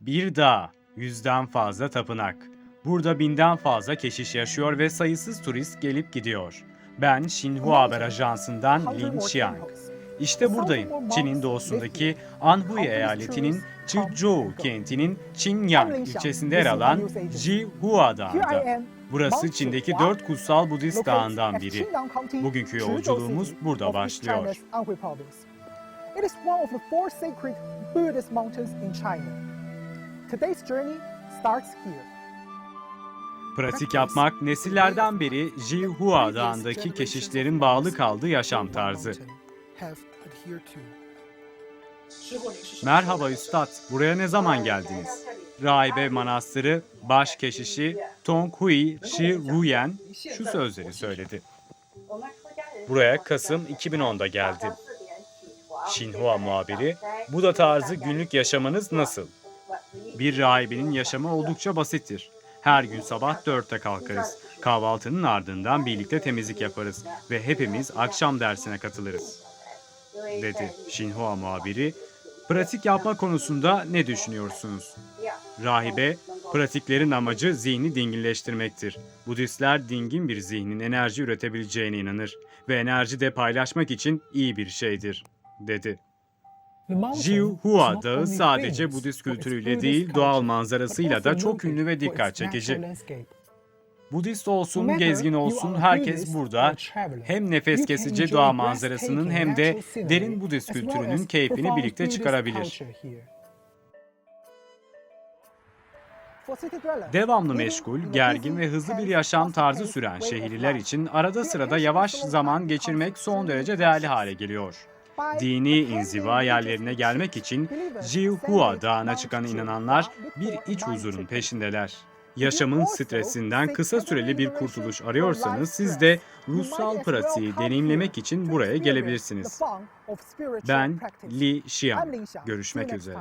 Bir dağ, yüzden fazla tapınak. Burada binden fazla keşiş yaşıyor ve sayısız turist gelip gidiyor. Ben Xinhua Haber Ajansı'ndan Lin Xiang. İşte buradayım. Çin'in doğusundaki Anhui eyaletinin Chizhou kentinin Qinyang ilçesinde yer alan Jihua Dağı'nda. Burası Çin'deki dört kutsal Budist dağından biri. Bugünkü yolculuğumuz burada başlıyor. It is one of the four sacred Buddhist mountains in China. Today's journey starts here. Pratik yapmak nesillerden beri Jihua Dağı'ndaki keşişlerin bağlı kaldığı yaşam tarzı. Merhaba üstad, buraya ne zaman geldiniz? Rahibe Manastırı baş keşişi Tong Hui Shi Ruyen şu sözleri söyledi. Buraya Kasım 2010'da geldim. Xinhua muhabiri, bu da tarzı günlük yaşamınız nasıl? Bir rahibenin yaşamı oldukça basittir. Her gün sabah dörtte kalkarız. Kahvaltının ardından birlikte temizlik yaparız ve hepimiz akşam dersine katılırız, dedi Xinhua muhabiri. Pratik yapma konusunda ne düşünüyorsunuz? Rahibe, pratiklerin amacı zihni dinginleştirmektir. Budistler dingin bir zihnin enerji üretebileceğine inanır ve enerji de paylaşmak için iyi bir şeydir, dedi. Jihua Dağı sadece Budist kültürüyle değil, doğal manzarasıyla da çok ünlü ve dikkat çekici. Budist olsun, gezgin olsun herkes burada hem nefes kesici doğa manzarasının hem de derin Budist kültürünün keyfini birlikte çıkarabilir. Devamlı meşgul, gergin ve hızlı bir yaşam tarzı süren şehirliler için arada sırada yavaş zaman geçirmek son derece değerli hale geliyor. Dini inziva yerlerine gelmek için Jihua Dağı'na çıkan inananlar bir iç huzurun peşindeler. Yaşamın stresinden kısa süreli bir kurtuluş arıyorsanız siz de ruhsal pratiği deneyimlemek için buraya gelebilirsiniz. Ben Li Xiang. Görüşmek üzere.